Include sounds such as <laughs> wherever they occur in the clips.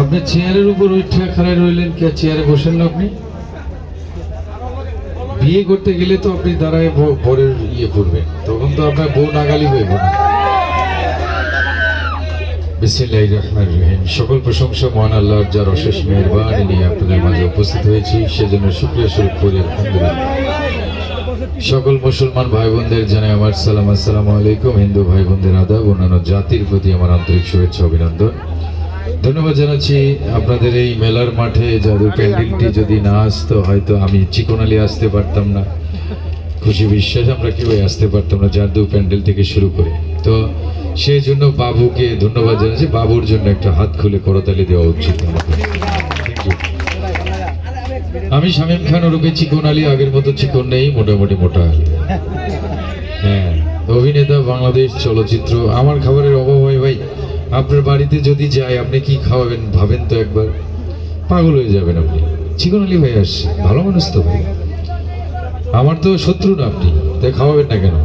আপনি চেয়ারের উপর উঠে খাড়ায় রইলেন কে? চেয়ারে বসেন না আপনি? বিয়ে করতে গেলে তো আপনি দাঁড়ায় বরের ইয়ে করবেন। তখন তো আপনার বউ নাগালি হয়ে রহিম। সকল প্রশংসা মহান আল্লাহর, যার অশেষ মেহেরবানি নিয়ে আপনাদের মাঝে উপস্থিত হয়েছি। সেজন্য শুক্রিয়া স্বরূপ করি সকল মুসলমান ভাই বোনদের জানাই আমার সালাম, আসসালামু আলাইকুম। হিন্দু ভাই বোনদের আদাব, অন্যান্য জাতির প্রতি আমার আন্তরিক শুভেচ্ছা, অভিনন্দন। ধন্যবাদ জানাচ্ছি আপনাদের এই মেলার মাঠে জাদু প্যান্ডেলটি যদি না আসতো, হয়তো আমি চিকোনালি আসতে পারতাম না। খুশি বিশ্বাস আমরা কেউই আসতে পারতাম না জাদু প্যান্ডেল থেকে শুরু করে। তো সেই জন্য বাবুকে ধন্যবাদ জানাচ্ছি। বাবুর জন্য একটা হাত খুলে করতালি দেওয়া উচিত আমাদের Thank you. আমি শামীম খান ওরূপে চিকন আলী আগের মতো চিকন নেই মোটামুটি মোটা। হ্যাঁ অভিনেতা বাংলাদেশ চলচ্চিত্র আমার খাবারের অভাব হয় ভাই। আপনার বাড়িতে যদি যাই আপনি কি খাওয়াবেন ভাবেন তো একবার? পাগল হয়ে যাবেন আপনি। চিকন আলী ভাই আসছে ভালো মানুষ তো ভাই। আমার তো শত্রু না আপনি তাই খাওয়াবেন না কেন?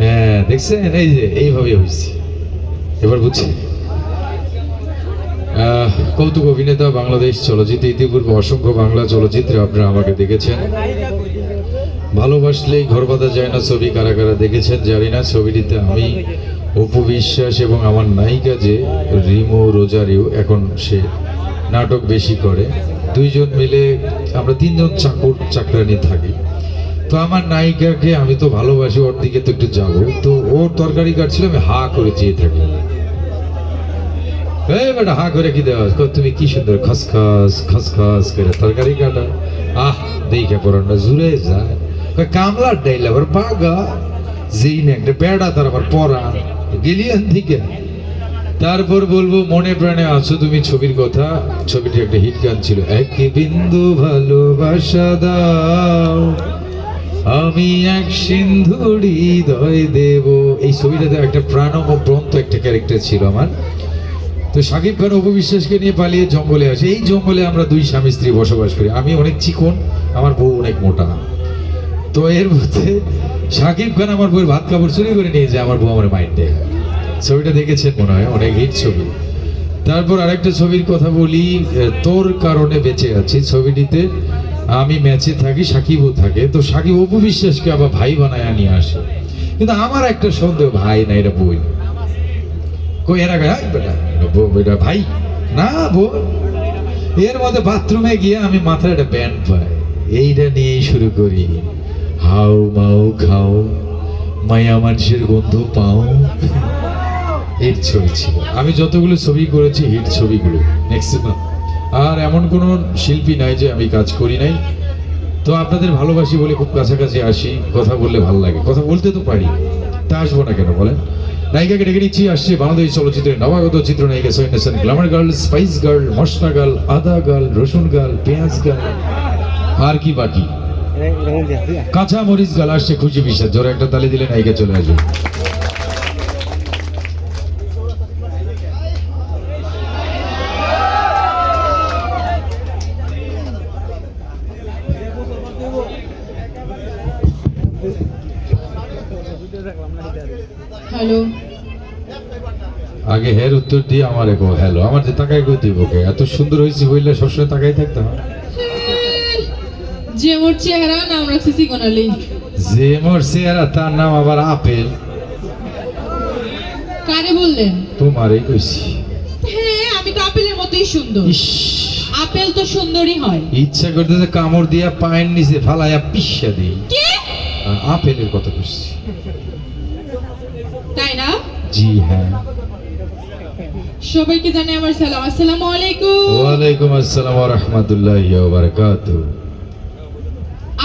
হ্যাঁ দেখছেন? এই যে এইভাবে হয়েছে। এবার বুঝছি আহ, কৌতুক অভিনেতা বাংলাদেশ চলচ্চিত্র, ইতিপূর্বে অসংখ্য বাংলা চলচ্চিত্রে আপনারা আমাকে দেখেছেন। ভালোবাসলেই ঘর বাঁধা যায় না ছবি কারা কারা দেখেছেন জানি না। ছবিটিতে আমি অপু বিশ্বাস এবং আমার নায়িকা যে রিমো রোজারিও, এখন সে নাটক বেশি করে। দুইজন মিলে আমরা তিনজন চাকর চাকরানি থাকি। তো আমার নায়িকাকে আমি তো ভালোবাসি, ওর দিকে তো একটু যাব। তো ওর তরকারি কাটছিল, আমি হা করে চেয়ে থাকি। এই বেটা হা করে কি দেওয়া কই, তুমি কি সুন্দর খসখস খসখস করে তরকারি কাটা। আহ, দেখে পড়ানো জুড়ে যায়। কই, কামলার ডাইল আবার বাগা যেই না একটা বেড়া তার আবার পড়া গেলিয়ান দিকে। তারপর বলব, মনে প্রাণে আছো তুমি ছবির কথা? ছবিটি একটা হিট গান ছিল। এক বিন্দু ভালোবাসা দাও। আমি এক সিন্ধুরি হৃদয় দেব। এই ছবিটাতে একটা প্রাণপ্রন্ত একটা ক্যারেক্টার ছিল আমার। তো সাকিব খান অপবিশ্বাসকে নিয়ে পালিয়ে জঙ্গলে আসে। এই জঙ্গলে আমরা দুই স্বামী স্ত্রী বসবাস করি। আমি অনেক চিকন, আমার বউ অনেক মোটা। তো এর মধ্যে সাকিব খান আমার বউয়ের ভাত কাপড় চুরি করে নিয়ে যায়, আমার বউ আমার মাইন্ড ছবিটা দেখেছেন মনে হয়, অনেক হিট ছবি। তারপর আরেকটা ছবির কথা বলি তোর কারণে বেঁচে আছি ছবিটিতে। আমি ম্যাচে থাকি, সাকিবও থাকে। তো সাকিব অপবিশ্বাসকে আবার ভাই বানায় নিয়ে আসে। কিন্তু আমার একটা সন্দেহ, ভাই না এটা বই কই এর "হাই বেটা বউ- ভাই। না বোন এর মধ্যে বাথরুমে গিয়ে আমি মাথায় একটা ব্যান্ড পাই। এইটা নিয়েই শুরু করি। হাউ মাউ খাও। মায়া মানুষের গন্ধ পাও। এর ছবি ছিল। আমি যতগুলো ছবি করেছি হিট ছবিগুলো। ম্যাক্সিমাম আর এমন কোনো শিল্পী নাই যে আমি কাজ করি নাই। তো আপনাদের ভালোবাসি বলে খুব কাছাকাছি আসি। কথা বললে ভালো লাগে। কথা বলতে তো পারি। তা আসব না কেন বলেন? নায়িকাকে ডেকে নিচ্ছি, আসছে বাংলাদেশ চলচ্চিত্রের নবাগত চিত্রনায়িকা সৈন্যাসন গ্লামার গার্ল, স্পাইস গার্ল, মশলা গার্ল, আদা গার্ল, রসুন গার্ল, পেঁয়াজ গার্ল, আর কি বাকি? কাঁচা মরিচ গাল আসছে খুশি বিশ্বাস, জোরে একটা তালি দিলে নায়িকা চলে আসবে। হ্যালো আগে হের উত্তর দিয়ে আমার গো হ্যালো আমার যে তাকাই কই দিব ওকে এত সুন্দর হয়েছে হইলে সবসময় তাকাই থাকতাম। যে মোর চেহারা নাম রাখছি সিকোনালি যে মোর চেহারা তার নাম আবার আপেল। কারে বললেন? তোমারই কইছি। হ্যাঁ আমি তো আপেলের মতোই সুন্দর। আপেল তো সুন্দরই হয়। ইচ্ছা করতেছে কামড় দিয়া পায়ের নিচে ফালাইয়া পিসা দিই। কি? আপেলের কথা কইছি। তাই না? জি হ্যাঁ। সবাইকে জানাই আমার সালাম। আসসালামু আলাইকুম। ওয়ালাইকুম আসসালাম ওয়া রাহমাতুল্লাহি ওয়া বারাকাতুহু।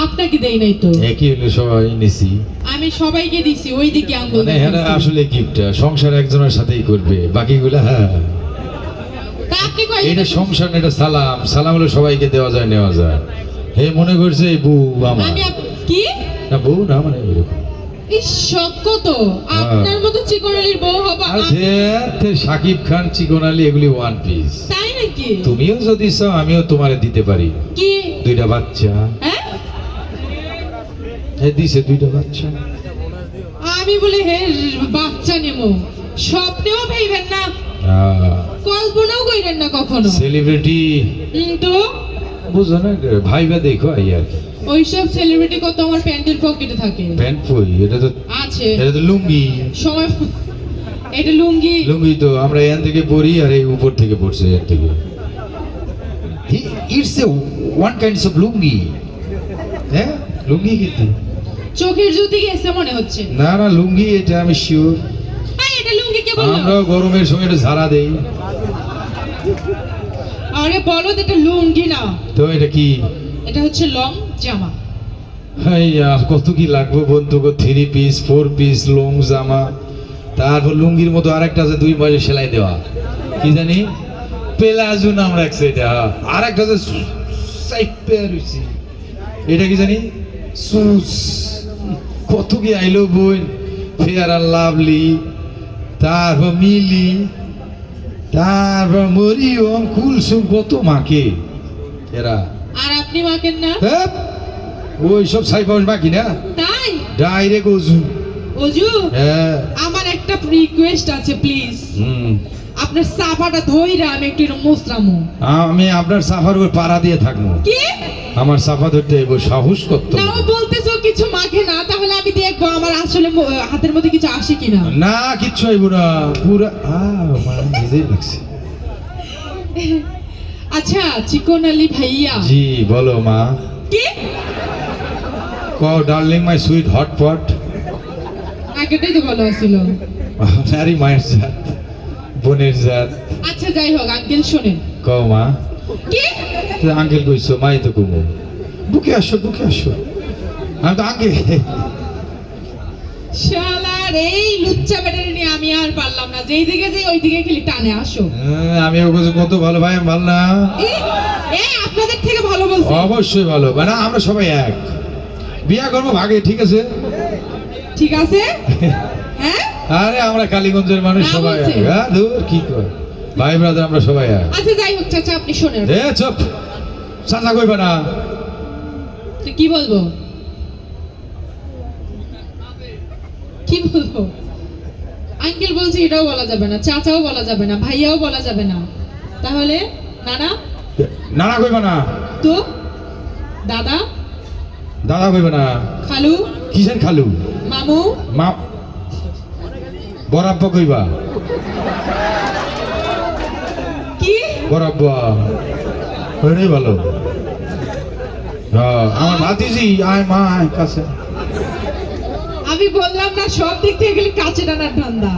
আপনাকে দেই নাই তো। একই হলো সবাই নিছি। আমি সবাইকে দিছি ওই দিকে আঙ্গুল মানে হ্যাঁ আসলে গিফটটা সংসার একজনের সাথেই করবে বাকিগুলা হ্যাঁ। এটা সংসার এটা সালাম। সালাম হলো সবাইকে দেওয়া যায় নেওয়া যায়। হে মনে করছে এই বউ আমার। আমি কি? না বউ না মানে এরকম। এই আপনার মতো চিকনালির বউ হবা আর ধ্যার, ধ্যার, সাকিব খান চিকন এগুলি ওয়ান পিস তাই নাকি? তুমিও যদি চাও আমিও তোমারে দিতে পারি। কি? দুইটা বাচ্চা। হ্যাঁ? দিছে দুইটা বাচ্চা। আমি বলে হে বাচ্চা নেব স্বপ্নেও ভাইবেন না। কল্পনাও কইরেন না কখনো। সেলিব্রিটি তো? বুঝো না ভাইবা দেখো এই আর কি। ওইসব সেলিব্রিটি কত আমার প্যান্টের পকেটে থাকে। প্যান্ট পই এটা তো আছে। এটা তো লুঙ্গি। সময় এটা লুঙ্গি। লুঙ্গি তো আমরা এখান থেকে পড়ি আর এই উপর থেকে পড়ছে এর থেকে। It's a one kinds of lungi. হ্যাঁ? লুঙ্গি কিন্তু। চোখের জ্যোতি গেছে মনে হচ্ছে। না না লুঙ্গি এটা আমি শিওর এটা লুঙ্গি কে বলল? আমরা গরমের সময় এটা ঝাড়া দেই। আরে বলো এটা লুঙ্গি না। তো এটা কি? এটা হচ্ছে লং। জামা। আর কত কি লাগবে বন্ধু three piece four piece long জামা। তারপর লুঙ্গির মতো আরেকটা আছে, দুই মাসে সেলাই দেওয়া। কি জানি? পেলাজু নাম রাখছে এটা। আর আছে। এটা কি জানি? সুস কত কি আইলো বোন ফেয়ার আর লাভলি তারপর মিলি। তারপর মরিয়ম কুলসুম, কত মাকে? এরা। আর আপনি মাকেন না? হ্যাঁ? ওই সব সাইপাস বাকি না? তাই? ডাইরেক্ট ওজু অজু? হ্যাঁ। আমার একটা রিকোয়েস্ট আছে প্লিজ হুম। আপনার সাফাটা ধইরা আমি একটু আমি আপনার সাফার উপর পাড়া দিয়ে থাকব। কি? আমার সাফা ধরতে এবো সাহস করতে নাও বলতেছো কিছু মাখে না তাহলে আমি দেখব আমার আসলে হাতের মধ্যে কিছু আসে কিনা। না কিচ্ছু না। পুরা আ মা নিজেই লাগছে। <laughs> আচ্ছা চিকন আলী ভাইয়া। জি বলো মা। কি? কও ডার্লিং মাই সুইট হটপট আগেটাই তো ভালো ছিল <laughs> নারী মায়ের জাত বোনের জাত। আচ্ছা যাই হোক আঙ্কেল শোনেন। কও মা। কি? আঙ্কেল কইছো মাই তো কুমো। বুকে আসো বুকে আসো। আমি তো আঙ্কেল শালার এই লুচ্চা ব্যাটারি নিয়ে আমি আর পারলাম না। যেই দিকে যাই ওই দিকে খালি টানে আসো। হ্যাঁ, আমি ওর কাছে কত ভালো ভাই আমি ভালো না এই আপনাদের থেকে ভালো বলছি। অবশ্যই ভালো। মানে আমরা সবাই এক। বিয়া করব ভাগে ঠিক আছে? ঠিক আছে? হ্যাঁ? আরে আমরা কালীগঞ্জের মানুষ সবাই এক। হ্যাঁ দূর কি কর? ভাই ব্রাদার আমরা সবাই এক। আচ্ছা যাই হোক চাচা আপনি শোনেন। এ চুপ। চাচা কইবা না। কি বলব? কি বলব? আঙ্কেল বলছে এটাও বলা যাবে না চাচাও বলা যাবে না ভাইয়াও বলা যাবে না। তাহলে নানা? নানা কইবা না। তো? দাদা? দাদা কইবা না। খালু? কিসের খালু? মামু? মা বরাব্বা কইবা। কি? বরাব্বা। ওটাই ভালো। আমার ভাতিজি আয় মা আয় কাছে। না সব দিক থেকে গেলে কাছে টানার ধান্দা।